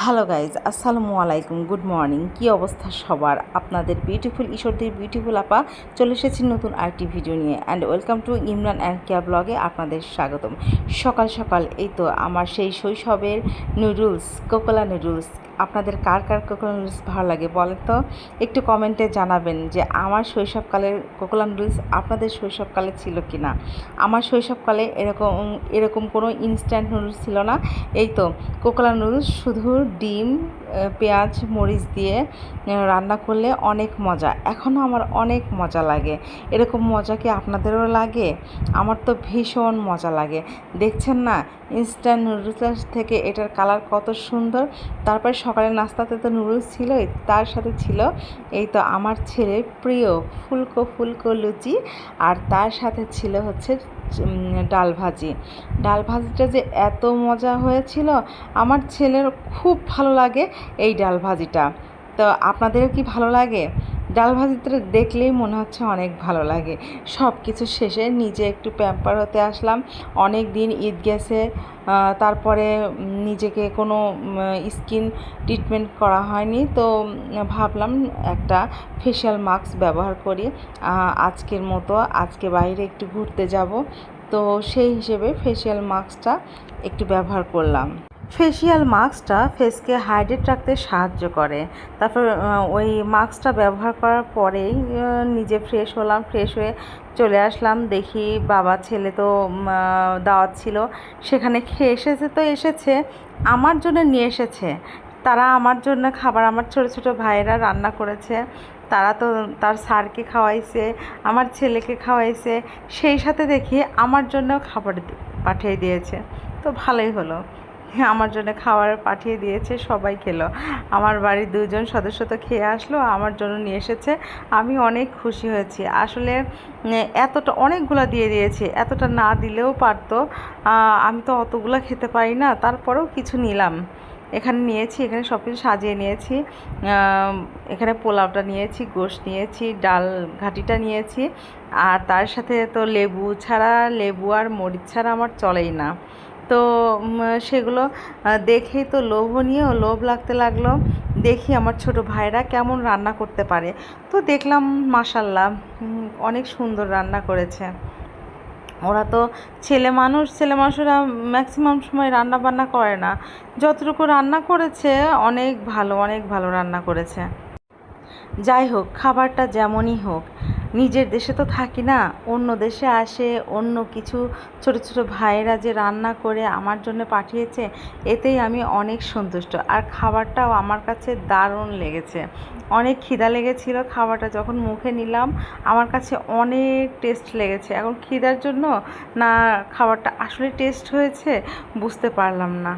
Hello guys আসসালামু আলাইকুম good morning কি অবস্থা সবার? আপনাদের বিউটিফুল ঈশ্বরদের বিউটিফুল আপা, চলে এসেছি নতুন আরেকটি ভিডিও নিয়ে। And welcome to Imran and Keya ব্লগে আপনাদের স্বাগতম। সকাল সকাল, এই তো আমার সেই শৈশবের নুডলস কোকোলা নুডলস আপনাদের কার কার কোকোলা নুডলস ভালো লাগে বলেন তো? একটু কমেন্টে জানাবেন যে আমার শৈশবকালের কোকোলা নুডলস আপনাদের শৈশবকালে ছিল কি না আমার শৈশবকালে এরকম এরকম কোনো ইনস্ট্যান্ট নুডলস ছিল না। এই তো কোকোলা নুডলস শুধু ডিম পেঁয়াজ, মরিচ দিয়ে রান্না করলে অনেক মজা। এখনও আমার অনেক মজা লাগে। এরকম মজা কি আপনাদেরও লাগে? আমার তো ভীষণ মজা লাগে। দেখছেন না? ইনস্ট্যান্ট নুডলস থেকে এটার কালার কত সুন্দর। তারপরে সকালের নাস্তাতে তো নুডলস ছিলই, তার সাথে ছিল এই তো আমার ছেলের প্রিয় ফুলকো ফুলকো লুচি। আর তার সাথে ছিল হচ্ছে ডাল ভাজি। ডাল ভাজিটা যে এত মজা হয়েছিল, আমার ছেলের খুব ভালো লাগে এই ডাল ভাজিটা। তো আপনাদের কি ভালো লাগে? ডাল ভাজিটা দেখলেই মনে হচ্ছে অনেক ভালো লাগে। সব কিছু শেষে নিজে একটু প্যাম্পার হতে আসলাম। অনেক দিন ঈদ গেছে তারপরে নিজেকে কোনো স্কিন ট্রিটমেন্ট করা হয়নি। তো ভাবলাম একটা ফেশিয়াল মাস্ক ব্যবহার করি। আজকের মতো, আজকে বাইরে একটু ঘুরতে যাব। তো সেই হিসেবে ফেশিয়াল মাস্কটা একটু ব্যবহার করলাম। ফেশিয়াল মাস্কটা ফেসকে হাইড্রেট রাখতে সাহায্য করে। তারপর ওই মাস্কটা ব্যবহার করার পরেই নিজে ফ্রেশ হলাম ফ্রেশ হয়ে চলে আসলাম। দেখি বাবা, ছেলে তো দাওয়াত ছিল। সেখানে খেয়ে এসেছে তো এসেছে, আমার জন্য নিয়ে এসেছে। তারা আমার জন্য খাবার, আমার ছোট ছোট ভাইয়েরা রান্না করেছে। তারা তো তার স্যারকে খাওয়াইছে, আমার ছেলেকে খাওয়াইছে। সেই সাথে দেখি আমার জন্য খাবার পাঠিয়ে দিয়েছে। তো ভালোই হলো। আমার জন্য খাবার পাঠিয়ে দিয়েছে, সবাই খেলো। আমার বাড়ির দুজন সদস্য তো খেয়ে আসলো, আমার জন্য নিয়ে এসেছে। আমি অনেক খুশি হয়েছি। আসলে এতটা, অনেকগুলো দিয়ে দিয়েছে, এতটা না দিলেও পারতো। আমি তো অতগুলো খেতে পারি না, তারপরেও কিছু নিলাম। এখানে নিয়েছি, এখানে সব কিছু সাজিয়ে নিয়েছি। এখানে পোলাওটা নিয়েছি, গোশ নিয়েছি, ডাল ঘাটিটা নিয়েছি। আর তার সাথে তো লেবু ছাড়া, লেবু আর মরিচ ছাড়া আমার চলেই না। তো সেগুলো দেখেই তো লোভনীয়, লোভ লাগতে লাগল। দেখি আমার ছোট ভাইরা কেমন রান্না করতে পারে। তো দেখলাম মাসাল্লাহ অনেক সুন্দর রান্না করেছে। ওরা তো ছেলে মানুষ, ছেলে মানুষরা ম্যাক্সিমাম সময় রান্না বান্না করে না। যতটুকু রান্না করেছে, অনেক ভালো অনেক ভালো রান্না করেছে। যাই হোক, খাবারটা যেমনই হোক নিজের দেশে তো থাকি না, অন্য দেশে আসে, অন্য কিছু ছোট ছোট ভাইয়েরা যে রান্না করে আমার জন্য পাঠিয়েছে, এতেই আমি অনেক সন্তুষ্ট। আর খাবারটাও আমার কাছে দারুণ লেগেছে। অনেক খিদা লেগেছিল খাবারটা যখন মুখে নিলাম, আমার কাছে অনেক টেস্ট লেগেছে। এখন খিদার জন্য না, খাবারটা আসলে টেস্ট হয়েছে, বুঝতে পারলাম না।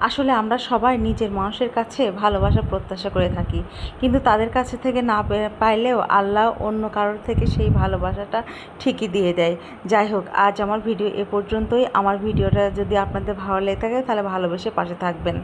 আসলে আমরা সবাই নিজের মানুষের কাছে ভালোবাসা, প্রত্যাশা করে থাকি। কিন্তু তাদের কাছে থেকে না পাইলেও আল্লাহ অন্য কারোর থেকে সেই ভালোবাসাটা ঠিকই দিয়ে দেয়। যাই হোক, আজ আমার ভিডিও এ পর্যন্তই। আমার ভিডিওটা যদি আপনাদের ভালো লেগে থাকে, তাহলে ভালোবেসে পাশে থাকবেন।